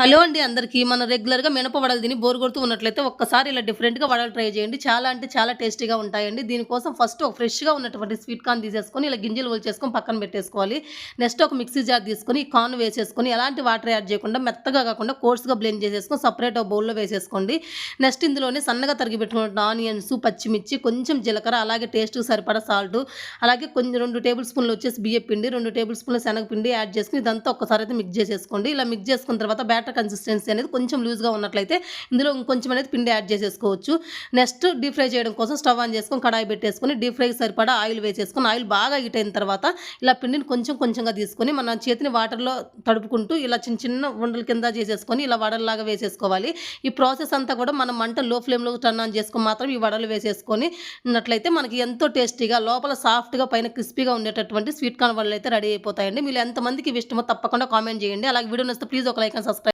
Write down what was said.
Hello అండి అందరికీ. మనం రెగ్యులర్గా మినప వడలు తిని బోర్ కొడుతూ ఉన్నట్లయితే ఒక్కసారి ఇలా డిఫరెంట్గా వడలు ట్రై చేయండి. చాలా అంటే చాలా టేస్టీగా ఉంటాయండి. దీనికోసం ఫస్ట్ ఒక ఫ్రెష్గా ఉన్నటువంటి స్వీట్ కార్న్ తీసేసుకొని ఇలా గింజలు ఒలిచేసుకొని పక్కన పెట్టేసుకోవాలి. నెక్స్ట్ ఒక మిక్సీ జార్ తీసుకొని ఈ కార్న్ వేసేసుకొని ఎలాంటి వాటర్ యాడ్ చేయకుండా మెత్తగా కాకుండా కోర్స్గా బ్లెండ్ చేసేసుకొని సపరేట్ ఒక బౌల్లో వేసేసుకోండి. నెక్స్ట్ ఇందులోనే సన్నగా తరిగి పెట్టుకున్న ఆనియన్స్ పచ్చిమిర్చి కొంచెం జీలకర్ర అలాగే టేస్ట్కి సరిపడా సాల్ట్ అలాగే కొంచెం రెండు టేబుల్ స్పూన్లు వచ్చేసి బియ్య పిండి రెండు టేబుల్ స్పూన్ల శనగపిండి యాడ్ చేసుకుని ఇదంతా ఒక్కసారి అయితే మిక్స్ చేసేసుకోండి. ఇలా మిక్స్ చేసుకున్న తర్వాత బ్యాటర్ కన్సిస్టెన్సీ అనేది కొంచెం లూజ్గా ఉన్నట్లయితే ఇందులో ఇంకొంచెం అనేది పిండి యాడ్ చేసేసుకోవచ్చు. నెక్స్ట్ డీప్ ఫ్రై చేయడం కోసం స్టవ్ ఆన్ చేసుకొని కడాయి పెట్టేసుకొని డీప్ ఫ్రైకి సరిపడా ఆయిల్ వేసేసుకొని ఆయిల్ బాగా హీట్ అయిన తర్వాత ఇలా పిండిని కొంచెం కొంచెంగా తీసుకొని మన చేతిని వాటర్లో తడుపుకుంటూ ఇలా చిన్న చిన్న ఉండల కింద చేసేసుకొని ఇలా వడల్లాగా వేసేసుకోవాలి. ఈ ప్రాసెస్ అంతా కూడా మనం మంట లో ఫ్లేమ్లో టర్న్ ఆన్ చేసుకొని మాత్రం ఈ వడలు వేసేసుకొని ఉన్నట్లయితే మనకి ఎంతో టేస్టీగా లోపల సాఫ్ట్గా పైన క్రిస్పీగా ఉండేటటువంటి స్వీట్ కార్న్ వడలు అయితే రెడీ అయిపోతాయండి. మీరు ఎంతమందికి ఇష్టమో తప్పకుండా కామెంట్ చేయండి. అలాగే వీడియో నచ్చితే ప్లీజ్ ఒక లైక్ అండ్ సబ్స్క్రైబ్